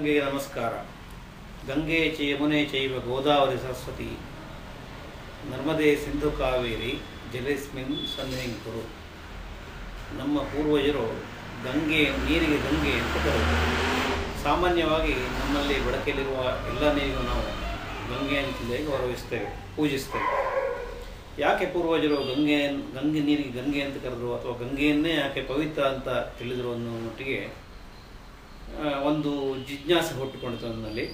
ಗಂಗೆಗೆ ನಮಸ್ಕಾರ. ಗಂಗೆ ಚ ಯಮುನೆ ಚೈವ ಗೋದಾವರಿ ಸರಸ್ವತಿ. ನರ್ಮದೇ ಸಿಂಧು ಕಾವೇರಿ ಜಲೇಸ್ಮಿನ್ ಸನ್ನಿಧಿಂ ಕುರು. ನಮ್ಮ ಪೂರ್ವಜರು ಗಂಗೆ, ನೀರಿಗೆ ಗಂಗೆ ಅಂತ ಕರೆದರು ಸಾಮಾನ್ಯವಾಗಿ ನಮ್ಮಲ್ಲಿ ಬಳಕೆಯಲ್ಲಿರುವ ಎಲ್ಲ ನೀರಿಗೂ ನಾವು ಗಂಗೆ ಅಂತಲೇ ಗೌರವಿಸ್ತೇವೆ, ಪೂಜಿಸ್ತೇವೆ. ಯಾಕೆ ಪೂರ್ವಜರು ಗಂಗೆ ಗಂಗೆ, ನೀರಿಗೆ ಗಂಗೆ ಅಂತ ಕರೆದರು ಅಥವಾ ಗಂಗೆಯನ್ನೇ ಯಾಕೆ ಪವಿತ್ರ ಅಂತ ತಿಳಿದರು ಅನ್ನೋ ಮಟ್ಟಿಗೆ ಒಂದು ಜಿಜ್ಞಾಸೆ ಹುಟ್ಟುಕೊಂಡಿತು ನನ್ನಲ್ಲಿ.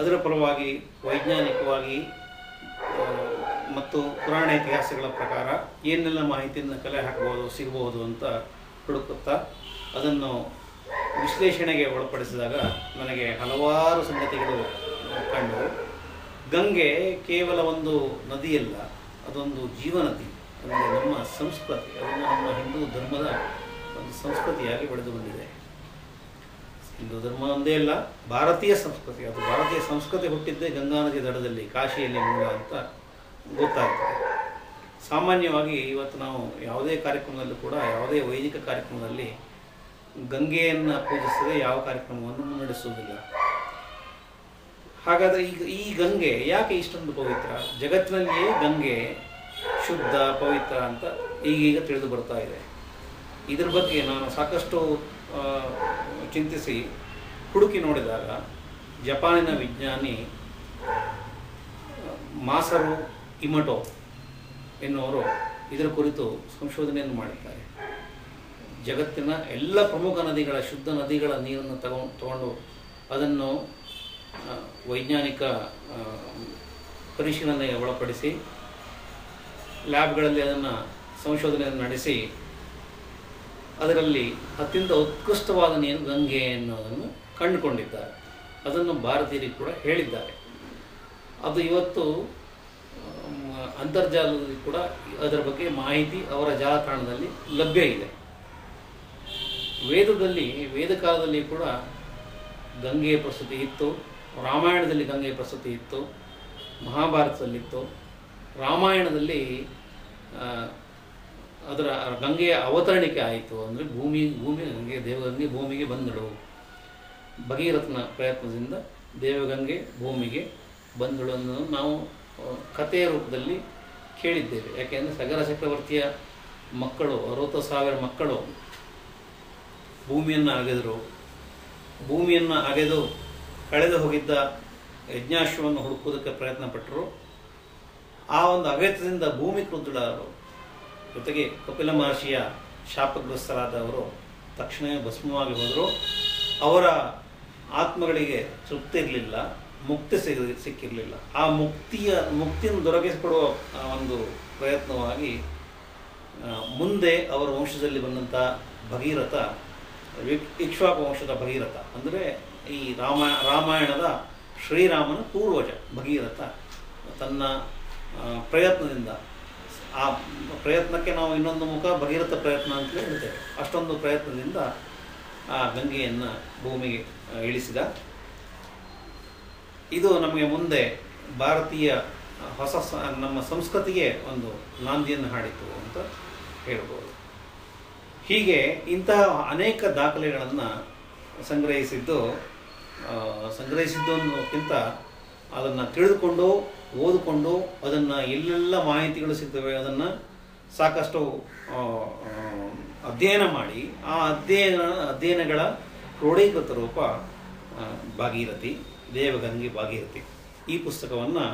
ಅದರ ಪರವಾಗಿ ವೈಜ್ಞಾನಿಕವಾಗಿ ಮತ್ತು ಪುರಾಣ ಇತಿಹಾಸಗಳ ಪ್ರಕಾರ ಏನೆಲ್ಲ ಮಾಹಿತಿಯನ್ನು ಕಲೆ ಹಾಕಬಹುದು, ಸಿಗಬಹುದು ಅಂತ ಹುಡುಕುತ್ತಾ ಅದನ್ನು ವಿಶ್ಲೇಷಣೆಗೆ ಒಳಪಡಿಸಿದಾಗ ನನಗೆ ಹಲವಾರು ಸಂಗತಿಗಳು ಕಂಡು ಗಂಗೆ ಕೇವಲ ಒಂದು ನದಿಯಲ್ಲ, ಅದೊಂದು ಜೀವನದಿ ಅಂದರೆ ನಮ್ಮ ಸಂಸ್ಕೃತಿ ಅದನ್ನು ನಮ್ಮ ಹಿಂದೂ ಧರ್ಮದ ಒಂದು ಸಂಸ್ಕೃತಿಯಾಗಿ ಬೆಳೆದು ಬಂದಿದೆ. ಹಿಂದೂ ಧರ್ಮ ಒಂದೇ ಅಲ್ಲ, ಭಾರತೀಯ ಸಂಸ್ಕೃತಿ, ಅದು ಭಾರತೀಯ ಸಂಸ್ಕೃತಿ ಹುಟ್ಟಿದ್ದೇ ಗಂಗಾ ನದಿ ದಡದಲ್ಲಿ, ಕಾಶಿಯಲ್ಲಿ ಮೂಲ ಅಂತ ಗೊತ್ತಾಗ್ತದೆ. ಸಾಮಾನ್ಯವಾಗಿ ಇವತ್ತು ನಾವು ಯಾವುದೇ ಕಾರ್ಯಕ್ರಮದಲ್ಲೂ ಕೂಡ, ಯಾವುದೇ ವೈದಿಕ ಕಾರ್ಯಕ್ರಮದಲ್ಲಿ ಗಂಗೆಯನ್ನು ಪೂಜಿಸದೆ ಯಾವ ಕಾರ್ಯಕ್ರಮವನ್ನು ಮುನ್ನಡೆಸುವುದಿಲ್ಲ. ಹಾಗಾದರೆ ಈಗ ಈ ಗಂಗೆ ಯಾಕೆ ಇಷ್ಟೊಂದು ಪವಿತ್ರ? ಜಗತ್ತಿನಲ್ಲಿಯೇ ಗಂಗೆ ಶುದ್ಧ, ಪವಿತ್ರ ಅಂತ ಈಗೀಗ ತಿಳಿದು ಬರ್ತಾ ಇದೆ. ಇದ್ರ ಬಗ್ಗೆ ನಾನು ಸಾಕಷ್ಟು ಚಿಂತಿಸಿ ಹುಡುಕಿ ನೋಡಿದಾಗ ಜಪಾನಿನ ವಿಜ್ಞಾನಿ, ಮಾಸರು ಇಮಟೋ ಎನ್ನುವರು ಇದರ ಕುರಿತು ಸಂಶೋಧನೆಯನ್ನು ಮಾಡಿದ್ದಾರೆ. ಜಗತ್ತಿನ ಎಲ್ಲ ಪ್ರಮುಖ ನದಿಗಳ, ಶುದ್ಧ ನದಿಗಳ ನೀರನ್ನು ತಗೊಂಡು ತಗೊಂಡು ಅದನ್ನು ವೈಜ್ಞಾನಿಕ ಪರಿಶೀಲನೆಗೆ ಒಳಪಡಿಸಿ, ಲ್ಯಾಬ್ಗಳಲ್ಲಿ ಅದನ್ನು ಸಂಶೋಧನೆಯನ್ನು ನಡೆಸಿ ಅದರಲ್ಲಿ ಅತ್ಯಂತ ಉತ್ಕೃಷ್ಟವಾದ ನೀರು ಗಂಗೆ ಎನ್ನುವುದನ್ನು ಕಂಡುಕೊಂಡಿದ್ದಾರೆ. ಅದನ್ನು ಭಾರತೀಯರಿಗೆ ಕೂಡ ಹೇಳಿದ್ದಾರೆ. ಅದು ಇವತ್ತು ಅಂತರ್ಜಾಲದಲ್ಲಿ ಕೂಡ ಅದರ ಬಗ್ಗೆ ಮಾಹಿತಿ ಅವರ ಜಾಲತಾಣದಲ್ಲಿ ಲಭ್ಯ ಇದೆ. ವೇದದಲ್ಲಿ ವೇದ ಕಾಲದಲ್ಲಿ ಕೂಡ ಗಂಗೆಯ ಪ್ರಸ್ತುತಿ ಇತ್ತು, ರಾಮಾಯಣದಲ್ಲಿ ಗಂಗೆಯ ಪ್ರಸ್ತುತಿ ಇತ್ತು, ಮಹಾಭಾರತದಲ್ಲಿತ್ತು. ರಾಮಾಯಣದಲ್ಲಿ ಅದರ ಗಂಗೆಯ ಅವತರಣಿಕೆ ಆಯಿತು ಅಂದರೆ ಭೂಮಿ ಭೂಮಿ ಗಂಗೆ ದೇವಗಂಗೆ ಭೂಮಿಗೆ ಬಂದಳು. ಭಗೀರಥನ ಪ್ರಯತ್ನದಿಂದ ದೇವಗಂಗೆ ಭೂಮಿಗೆ ಬಂದಳು ಅನ್ನೋದು ನಾವು ಕಥೆಯ ರೂಪದಲ್ಲಿ ಕೇಳಿದ್ದೇವೆ. ಯಾಕೆಂದರೆ ಸಗರ ಚಕ್ರವರ್ತಿಯ ಮಕ್ಕಳು, ಅರವತ್ತು ಸಾವಿರ ಮಕ್ಕಳು ಭೂಮಿಯನ್ನು ಅಗೆದರು. ಭೂಮಿಯನ್ನು ಅಗೆದು ಕಳೆದು ಹೋಗಿದ್ದ ಯಜ್ಞಾಶ್ವವನ್ನು ಹುಡುಕುವುದಕ್ಕೆ ಪ್ರಯತ್ನ ಪಟ್ಟರು ಆ ಒಂದು ಅಗತ್ಯದಿಂದ ಭೂಮಿ ಕೃದ್ಧಳಾದರು. ಜೊತೆಗೆ ಕಪಿಲ ಮಹರ್ಷಿಯ ಶಾಪಗ್ರಸ್ತರಾದವರು ತಕ್ಷಣವೇ ಭಸ್ಮವಾಗಿ ಹೋದರು. ಅವರ ಆತ್ಮಗಳಿಗೆ ತೃಪ್ತಿ ಇರಲಿಲ್ಲ, ಮುಕ್ತಿ ಸಿಗ, ಸಿಕ್ಕಿರಲಿಲ್ಲ. ಆ ಮುಕ್ತಿಯ, ಮುಕ್ತಿಯನ್ನು ದೊರಕಿಸಿಕೊಡುವ ಒಂದು ಪ್ರಯತ್ನವಾಗಿ ಮುಂದೆ ಅವರ ವಂಶದಲ್ಲಿ ಬಂದಂಥ ಭಗೀರಥ ಇಕ್ಷ್ವಾಕ ವಂಶದ ಭಗೀರಥ, ಅಂದರೆ ಈ ರಾಮ, ರಾಮಾಯಣದ ಶ್ರೀರಾಮನ ಪೂರ್ವಜ ಭಗೀರಥ ತನ್ನ ಪ್ರಯತ್ನದಿಂದ ಆ ಪ್ರಯತ್ನಕ್ಕೆ ನಾವು ಇನ್ನೊಂದು ಮುಖ ಭಗೀರಥ ಪ್ರಯತ್ನ ಅಂತ ಹೇಳ್ತೇವೆ. ಅಷ್ಟೊಂದು ಪ್ರಯತ್ನದಿಂದ ಆ ಗಂಗೆಯನ್ನು ಭೂಮಿಗೆ ಇಳಿಸಿದ. ಇದು ನಮಗೆ ಮುಂದೆ ಭಾರತೀಯ ಹೊಸ ನಮ್ಮ ಸಂಸ್ಕೃತಿಗೆ ಒಂದು ನಾಂದಿಯನ್ನು ಹಾಡಿತು ಅಂತ ಹೇಳ್ಬೋದು. ಹೀಗೆ ಇಂತಹ ಅನೇಕ ದಾಖಲೆಗಳನ್ನು ಸಂಗ್ರಹಿಸಿದ್ದು ಸಂಗ್ರಹಿಸಿದ್ದಕ್ಕಿಂತ ಅದನ್ನು ತಿಳಿದುಕೊಂಡು, ಓದಿಕೊಂಡು, ಅದನ್ನು ಎಲ್ಲೆಲ್ಲ ಮಾಹಿತಿಗಳು ಸಿಗ್ತವೆ, ಅದನ್ನು ಸಾಕಷ್ಟು ಅಧ್ಯಯನ ಮಾಡಿ, ಆ ಅಧ್ಯಯನ, ಅಧ್ಯಯನಗಳ ಕ್ರೋಢೀಕೃತ ರೂಪ ಭಾಗೀರಥಿ, ದೇವಗಂಗೆ ಭಾಗೀರಥಿ. ಈ ಪುಸ್ತಕವನ್ನು,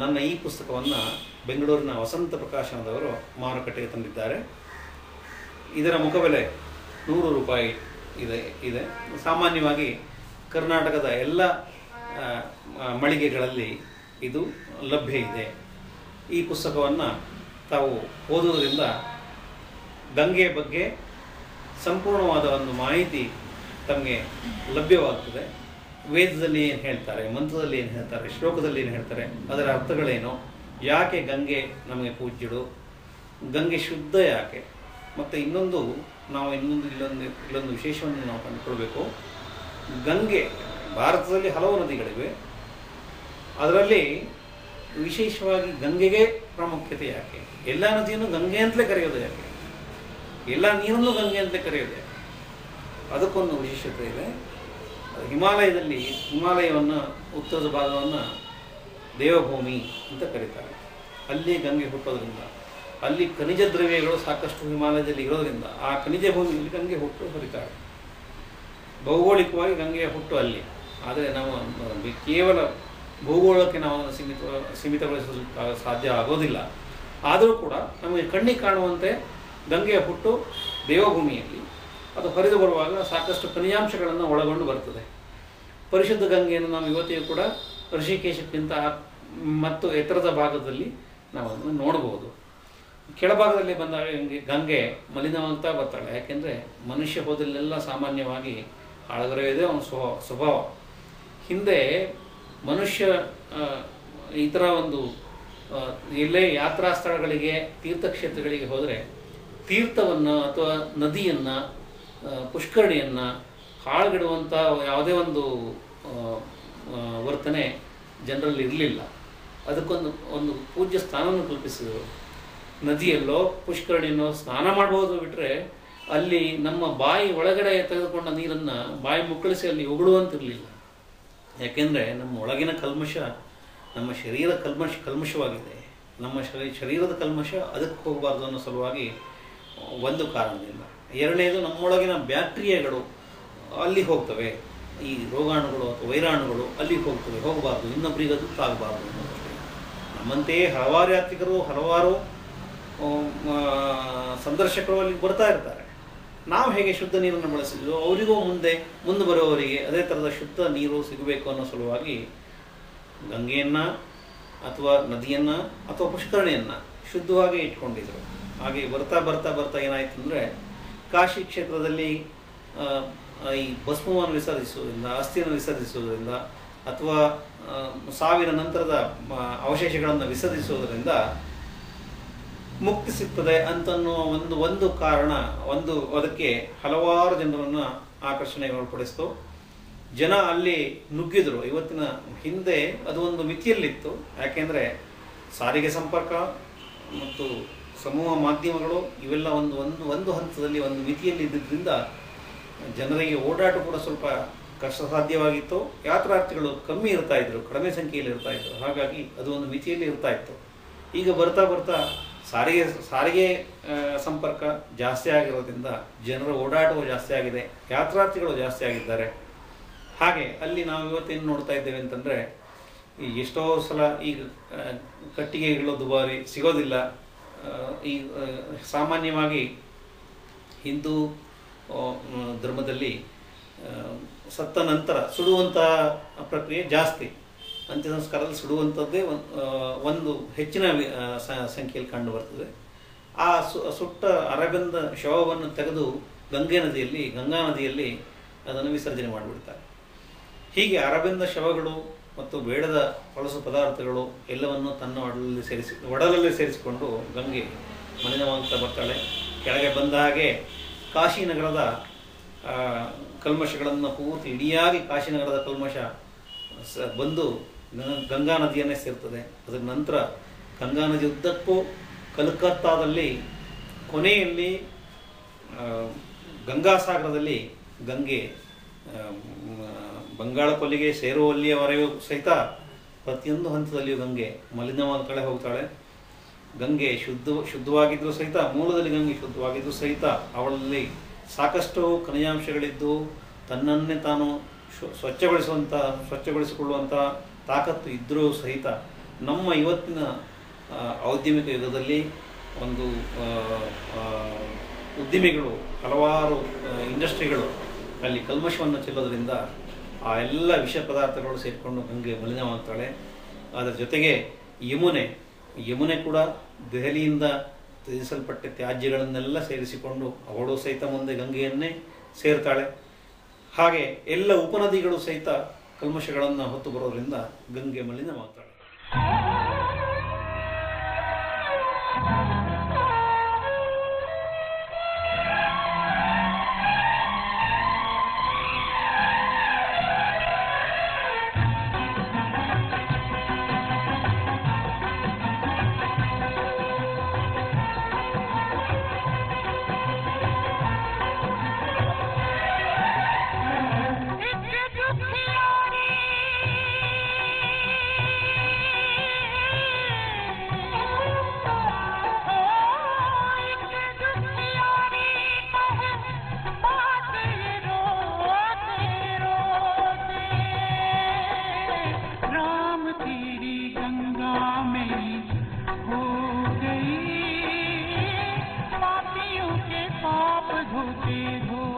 ನನ್ನ ಈ ಪುಸ್ತಕವನ್ನು ಬೆಂಗಳೂರಿನ ವಸಂತ ಪ್ರಕಾಶನದವರು ಮಾರುಕಟ್ಟೆಗೆ ತಂದಿದ್ದಾರೆ. ಇದರ ಮುಖಬೆಲೆ ನೂರು ರೂಪಾಯಿ ಇದೆ ಇದೆ. ಸಾಮಾನ್ಯವಾಗಿ ಕರ್ನಾಟಕದ ಎಲ್ಲ ಮಳಿಗೆಗಳಲ್ಲಿ ಇದು ಲಭ್ಯ ಇದೆ. ಈ ಪುಸ್ತಕವನ್ನು ತಾವು ಓದುವುದರಿಂದ ಗಂಗೆಯ ಬಗ್ಗೆ ಸಂಪೂರ್ಣವಾದ ಒಂದು ಮಾಹಿತಿ ತಮಗೆ ಲಭ್ಯವಾಗ್ತದೆ. ವೇದದಲ್ಲಿ ಏನು ಹೇಳ್ತಾರೆ, ಮಂತ್ರದಲ್ಲಿ ಏನು ಹೇಳ್ತಾರೆ, ಶ್ಲೋಕದಲ್ಲಿ ಏನು ಹೇಳ್ತಾರೆ, ಅದರ ಅರ್ಥಗಳೇನು, ಯಾಕೆ ಗಂಗೆ ನಮಗೆ ಪೂಜ್ಯಳು, ಗಂಗೆ ಶುದ್ಧ ಯಾಕೆ, ಮತ್ತು ಇನ್ನೊಂದು ನಾವು ಇನ್ನೊಂದು ಇಲ್ಲೊಂದು ಇಲ್ಲೊಂದು ವಿಶೇಷವನ್ನು ನಾವು ಕಂಡುಕೊಳ್ಬೇಕು. ಗಂಗೆ ಭಾರತದಲ್ಲಿ ಹಲವು ನದಿಗಳಿವೆ. ಅದರಲ್ಲಿ ವಿಶೇಷವಾಗಿ ಗಂಗೆಗೆ ಪ್ರಾಮುಖ್ಯತೆ ಯಾಕೆ? ಎಲ್ಲ ನದಿಯನ್ನು ಗಂಗೆ ಅಂತಲೇ ಕರೆಯೋದು ಯಾಕೆ? ಎಲ್ಲ ನೀರನ್ನು ಗಂಗೆ ಅಂತಲೇ ಕರೆಯೋದು ಯಾಕೆ? ಅದಕ್ಕೊಂದು ವಿಶೇಷತೆ ಇದೆ. ಹಿಮಾಲಯದಲ್ಲಿ ಹಿಮಾಲಯವನ್ನು, ಉತ್ತರದ ಭಾಗವನ್ನು ದೇವಭೂಮಿ ಅಂತ ಕರೀತಾರೆ. ಅಲ್ಲಿ ಗಂಗೆ ಹುಟ್ಟೋದ್ರಿಂದ, ಅಲ್ಲಿ ಖನಿಜ ದ್ರವ್ಯಗಳು ಸಾಕಷ್ಟು ಹಿಮಾಲಯದಲ್ಲಿ ಇರೋದ್ರಿಂದ ಆ ಖನಿಜ ಭೂಮಿಯಲ್ಲಿ ಗಂಗೆ ಹುಟ್ಟು ಹರಿತಾರೆ. ಭೌಗೋಳಿಕವಾಗಿ ಗಂಗೆಯ ಹುಟ್ಟು ಅಲ್ಲಿ. ಆದರೆ ನಾವು ಕೇವಲ ಭೂಗೋಳಕ್ಕೆ ನಾವು ಸೀಮಿತ, ಸೀಮಿತಗೊಳಿಸಲು ಸಾಧ್ಯ ಆಗೋದಿಲ್ಲ. ಆದರೂ ಕೂಡ ನಮಗೆ ಕಣ್ಣಿಗೆ ಕಾಣುವಂತೆ ಗಂಗೆಯ ಹುಟ್ಟು ದೇವಭೂಮಿಯಲ್ಲಿ ಅದು ಹರಿದು ಬರುವಾಗ ಸಾಕಷ್ಟು ಖನಿಜಾಂಶಗಳನ್ನು ಒಳಗೊಂಡು ಬರ್ತದೆ. ಪರಿಶುದ್ಧ ಗಂಗೆಯನ್ನು ನಾವು ಇವತ್ತಿಗೂ ಕೂಡ ಋಷಿಕೇಶಕ್ಕಿಂತ ಮತ್ತು ಎತ್ತರದ ಭಾಗದಲ್ಲಿ ನಾವು ಅದನ್ನು ನೋಡಬಹುದು. ಕೆಳಭಾಗದಲ್ಲಿ ಬಂದ ಗಂಗೆ ಮಲಿನವಾಗ್ತಾ ಬರ್ತಾಳೆ. ಯಾಕೆಂದರೆ ಮನುಷ್ಯ ಹೋದಲ್ಲೆಲ್ಲ ಸಾಮಾನ್ಯವಾಗಿ ಇದೆ ಅವನ ಸ್ವಭಾವ ಸ್ವಭಾವ. ಹಿಂದೆ ಮನುಷ್ಯ ಈ ಥರ ಒಂದು ಇಲ್ಲೇ ಯಾತ್ರಾ ಸ್ಥಳಗಳಿಗೆ, ತೀರ್ಥಕ್ಷೇತ್ರಗಳಿಗೆ ಹೋದರೆ ತೀರ್ಥವನ್ನು ಅಥವಾ ನದಿಯನ್ನು ಪುಷ್ಕರಣಿಯನ್ನು ಹಾಳುಗಿಡುವಂಥ ಯಾವುದೇ ಒಂದು ವರ್ತನೆ ಜನರಲ್ಲಿ ಇರಲಿಲ್ಲ. ಅದಕ್ಕೊಂದು, ಒಂದು ಪೂಜ್ಯ ಸ್ಥಾನವನ್ನು ಕಲ್ಪಿಸಿದರು. ನದಿಯಲ್ಲೋ ಪುಷ್ಕರಣಿಯಲ್ಲೋ ಸ್ನಾನ ಮಾಡ್ಬೋದು ಬಿಟ್ಟರೆ ಅಲ್ಲಿ ನಮ್ಮ ಬಾಯಿ ಒಳಗಡೆ ತೆಗೆದುಕೊಂಡ ನೀರನ್ನು ಬಾಯಿ ಮುಕ್ಕಳಿಸಿ ಅಲ್ಲಿ ಉಗುಳುವಂತಿರಲಿಲ್ಲ. ಯಾಕೆಂದರೆ ನಮ್ಮ ಒಳಗಿನ ಕಲ್ಮಶ ನಮ್ಮ ಶರೀರ ಕಲ್ಮಶ ಕಲ್ಮಶವಾಗಿದೆ. ನಮ್ಮ ಶರೀ, ಶರೀರದ ಕಲ್ಮಶ ಅದಕ್ಕೆ ಹೋಗಬಾರ್ದು ಅನ್ನೋ ಸಲುವಾಗಿ ಒಂದು ಕಾರಣದಿಂದ. ಎರಡನೇದು ನಮ್ಮೊಳಗಿನ ಬ್ಯಾಕ್ಟೀರಿಯಾಗಳು ಅಲ್ಲಿ ಹೋಗ್ತವೆ. ಈ ರೋಗಾಣುಗಳು ಅಥವಾ ವೈರಾಣುಗಳು ಅಲ್ಲಿ ಹೋಗ್ತವೆ. ಹೋಗಬಾರ್ದು. ಇನ್ನೊಬ್ಬರಿಗೆ ಅದು ತಾಗಬಾರ್ದು ಅನ್ನೋದಷ್ಟೇ. ನಮ್ಮಂತೆಯೇ ಹಲವಾರು ಯಾತ್ರಿಕರು, ಹಲವಾರು ಸಂದರ್ಶಕರು ಅಲ್ಲಿಗೆ ಬರ್ತಾ ಇರ್ತಾರೆ. ನಾವು ಹೇಗೆ ಶುದ್ಧ ನೀರನ್ನು ಬಳಸಿದ್ವೋ, ಅವರಿಗೂ ಮುಂದೆ ಮುಂದೆ ಬರುವವರಿಗೆ ಅದೇ ಥರದ ಶುದ್ಧ ನೀರು ಸಿಗಬೇಕು ಅನ್ನೋ ಸಲುವಾಗಿ ಗಂಗೆಯನ್ನು ಅಥವಾ ನದಿಯನ್ನು ಅಥವಾ ಪುಷ್ಕರಣಿಯನ್ನು ಶುದ್ಧವಾಗಿ ಇಟ್ಕೊಂಡಿದ್ರು. ಹಾಗೆ ಬರ್ತಾ ಬರ್ತಾ ಬರ್ತಾ ಏನಾಯ್ತು ಅಂದರೆ ಕಾಶಿ ಕ್ಷೇತ್ರದಲ್ಲಿ ಈ ಭಸ್ಮವನ್ನು ವಿಸರ್ಜಿಸುವುದರಿಂದ ಅಸ್ಥಿಯನ್ನು ವಿಸರ್ಜಿಸುವುದರಿಂದ ಅಥವಾ ಸಾವಿರ ನಂತರದ ಅವಶೇಷಗಳನ್ನು ವಿಸರ್ಜಿಸುವುದರಿಂದ ಮುಕ್ತಿ ಸಿಗ್ತದೆ ಅಂತನ್ನೋ ಒಂದು ಒಂದು ಕಾರಣ, ಒಂದು ಅದಕ್ಕೆ ಹಲವಾರು ಜನರನ್ನು ಆಕರ್ಷಣೆಗೊಳಪಡಿಸ್ತು. ಜನ ಅಲ್ಲಿ ನುಗ್ಗಿದ್ರು. ಇವತ್ತಿನ ಹಿಂದೆ ಅದು ಒಂದು ಮಿತಿಯಲ್ಲಿತ್ತು. ಯಾಕೆಂದರೆ ಸಾರಿಗೆ ಸಂಪರ್ಕ ಮತ್ತು ಸಮೂಹ ಮಾಧ್ಯಮಗಳು ಇವೆಲ್ಲ ಒಂದು ಒಂದು ಒಂದು ಹಂತದಲ್ಲಿ ಒಂದು ಮಿತಿಯಲ್ಲಿ ಇದ್ದಿದ್ದರಿಂದ ಜನರಿಗೆ ಓಡಾಟ ಕೂಡ ಸ್ವಲ್ಪ ಕಷ್ಟ ಸಾಧ್ಯವಾಗಿತ್ತು ಯಾತ್ರಾರ್ಥಿಗಳು ಕಮ್ಮಿ ಇರ್ತಾ ಇದ್ರು, ಕಡಿಮೆ ಸಂಖ್ಯೆಯಲ್ಲಿ ಇರ್ತಾ ಇದ್ರು. ಹಾಗಾಗಿ ಅದು ಒಂದು ಮಿತಿಯಲ್ಲಿ ಇರ್ತಾ ಇತ್ತು. ಈಗ ಬರ್ತಾ ಬರ್ತಾ ಸಾರಿಗೆ ಸಾರಿಗೆ ಸಂಪರ್ಕ ಜಾಸ್ತಿ ಆಗಿರೋದ್ರಿಂದ ಜನರ ಓಡಾಟವು ಜಾಸ್ತಿ ಆಗಿದೆ, ಯಾತ್ರಾರ್ಥಿಗಳು ಜಾಸ್ತಿ ಆಗಿದ್ದಾರೆ. ಹಾಗೆ ಅಲ್ಲಿ ನಾವು ಇವತ್ತೇನು ನೋಡ್ತಾ ಇದ್ದೇವೆ ಅಂತಂದರೆ, ಈ ಎಷ್ಟೋ ಸಲ ಈಗ ಕಟ್ಟಿಗೆಗಳು ದುಬಾರಿ ಸಿಗೋದಿಲ್ಲ. ಈ ಸಾಮಾನ್ಯವಾಗಿ ಹಿಂದೂ ಧರ್ಮದಲ್ಲಿ ಸತ್ತ ನಂತರ ಸುಡುವಂತಹ ಪ್ರಕ್ರಿಯೆ ಜಾಸ್ತಿ. ಅಂತ್ಯ ಸಂಸ್ಕಾರದಲ್ಲಿ ಸುಡುವಂಥದ್ದೇ ಒಂದು ಹೆಚ್ಚಿನ ಸಂಖ್ಯೆಯಲ್ಲಿ ಕಂಡು ಬರ್ತದೆ. ಆ ಸು, ಸುಟ್ಟ ಅರಬಿಂದ ಶವವನ್ನು ತೆಗೆದು ಗಂಗೆ ನದಿಯಲ್ಲಿ, ಗಂಗಾ ನದಿಯಲ್ಲಿ ಅದನ್ನು ವಿಸರ್ಜನೆ ಮಾಡಿಬಿಡ್ತಾರೆ. ಹೀಗೆ ಅರಬಿಂದ ಶವಗಳು ಮತ್ತು ಬೇಡದ ಹೊಳಸು ಪದಾರ್ಥಗಳು ಎಲ್ಲವನ್ನು ತನ್ನ ಒಡಲಲ್ಲಿ ಸೇರಿಸಿ, ಒಡಲಲ್ಲಿ ಸೇರಿಸಿಕೊಂಡು ಗಂಗೆ ಮಲಿನವಾಗ್ತಾ ಬರ್ತಾಳೆ. ಕೆಳಗೆ ಬಂದ ಹಾಗೆ ಕಾಶಿನಗರದ ಕಲ್ಮಶಗಳನ್ನು ಪೂರ್ತಿ ಇಡಿಯಾಗಿ ಕಾಶಿನಗರದ ಕಲ್ಮಶ ಸ ಬಂದು ಗಂಗಾ ನದಿಯನ್ನೇ ಸೇರ್ತದೆ. ಅದರ ನಂತರ ಗಂಗಾ ನದಿ ಉದ್ದಕ್ಕೂ ಕಲ್ಕತ್ತಾದಲ್ಲಿ ಕೊನೆಯಲ್ಲಿ ಗಂಗಾ ಗಂಗಾಸಾಗರದಲ್ಲಿ ಗಂಗೆ ಬಂಗಾಳ ಕೊಲ್ಲಿಗೆ ಸೇರುವಲ್ಲಿಯವರೆಗೂ ಸಹಿತ ಪ್ರತಿಯೊಂದು ಹಂತದಲ್ಲಿಯೂ ಗಂಗೆ ಮಲಿನವಾದ ಕಡೆ ಹೋಗ್ತಾಳೆ. ಗಂಗೆ ಶುದ್ಧ ಶುದ್ಧವಾಗಿದ್ದರೂ ಸಹಿತ, ಮೂಲದಲ್ಲಿ ಗಂಗೆ ಶುದ್ಧವಾಗಿದ್ದರೂ ಸಹಿತ ಅವಳಲ್ಲಿ ಸಾಕಷ್ಟು ಖನಿಜಾಂಶಗಳಿದ್ದು ತನ್ನನ್ನೇ ತಾನು ಸ್ವಚ್ಛಗೊಳಿಸುವಂಥ ಸ್ವಚ್ಛಗೊಳಿಸಿಕೊಳ್ಳುವಂಥ ತಾಕತ್ತು ಇದ್ದರೂ ಸಹಿತ ನಮ್ಮ ಇವತ್ತಿನ ಔದ್ಯಮಿಕ ಯುಗದಲ್ಲಿ ಒಂದು ಉದ್ದಿಮೆಗಳು, ಹಲವಾರು ಇಂಡಸ್ಟ್ರಿಗಳು ಅಲ್ಲಿ ಕಲ್ಮಶವನ್ನು ಚೆಲ್ಲೋದ್ರಿಂದ ಆ ಎಲ್ಲ ವಿಷ ಪದಾರ್ಥಗಳು ಸೇರಿಕೊಂಡು ಗಂಗೆ ಮಲಿನವಾಗ್ತಾಳೆ. ಅದರ ಜೊತೆಗೆ ಯಮುನೆ ಯಮುನೆ ಕೂಡ ದೆಹಲಿಯಿಂದ ತ್ಯಜಿಸಲ್ಪಟ್ಟ ತ್ಯಾಜ್ಯಗಳನ್ನೆಲ್ಲ ಸೇರಿಸಿಕೊಂಡು ಅವಳು ಸಹಿತ ಮುಂದೆ ಗಂಗೆಯನ್ನೇ ಸೇರ್ತಾಳೆ. ಹಾಗೆ ಎಲ್ಲ ಉಪನದಿಗಳು ಸಹಿತ ಕಲ್ಮಶಗಳನ್ನು ಹೊತ್ತು ಬರೋದ್ರಿಂದ ಗಂಗೆ ಮಲಿನವಾಗ್ತಾಳೆ भूति भू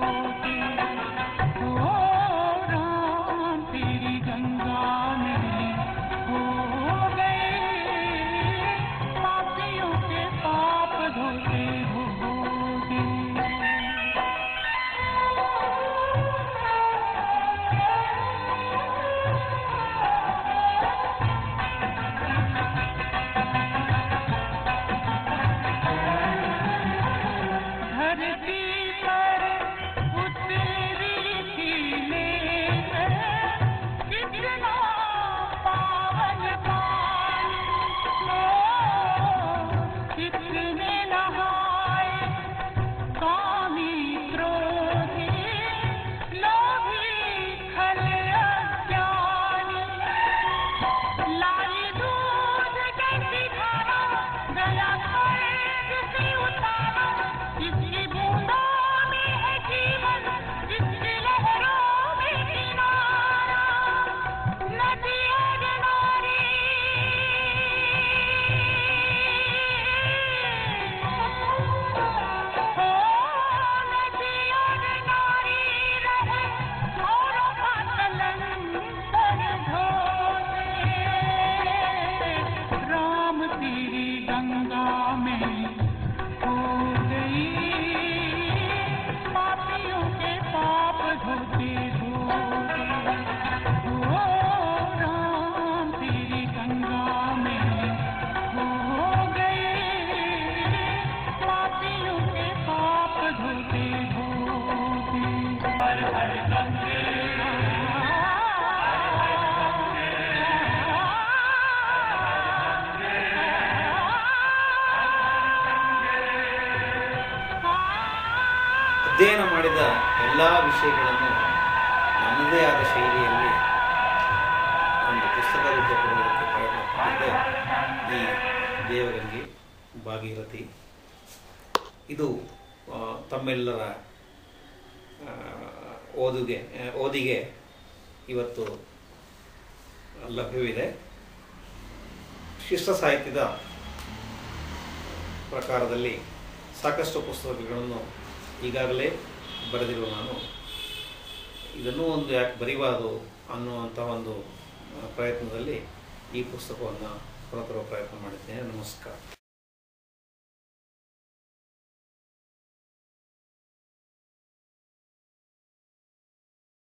ಎಲ್ಲ ವಿಷಯಗಳನ್ನು ನನ್ನದೇ ಆದ ಶೈಲಿಯಲ್ಲಿ ಒಂದು ಪುಸ್ತಕ ರೂಪ ಕೊಡುವುದಕ್ಕೆ ಪ್ರಯತ್ನ ಪಟ್ಟಿದ್ದೆ. ಈ ದೇವಗಂಗೆ ಭಾಗೀರಥಿ. ಇದು ತಮ್ಮೆಲ್ಲರ ಓದುಗೆ ಓದಿಗೆ ಇವತ್ತು ಲಭ್ಯವಿದೆ. ಶಿಷ್ಟ ಸಾಹಿತ್ಯದ ಪ್ರಕಾರದಲ್ಲಿ ಸಾಕಷ್ಟು ಪುಸ್ತಕಗಳನ್ನು ಈಗಾಗಲೇ ಬರೆದಿರುವ ನಾನು. ಇದನ್ನೂ ಒಂದು ಯಾಕೆ ಬರೀಬಾರ್ದು ಅನ್ನುವಂಥ ಒಂದು ಪ್ರಯತ್ನದಲ್ಲಿ ಈ ಪುಸ್ತಕವನ್ನು ಹೊರತರುವ ಪ್ರಯತ್ನ ಮಾಡಿದ್ದೇನೆ. ನಮಸ್ಕಾರ.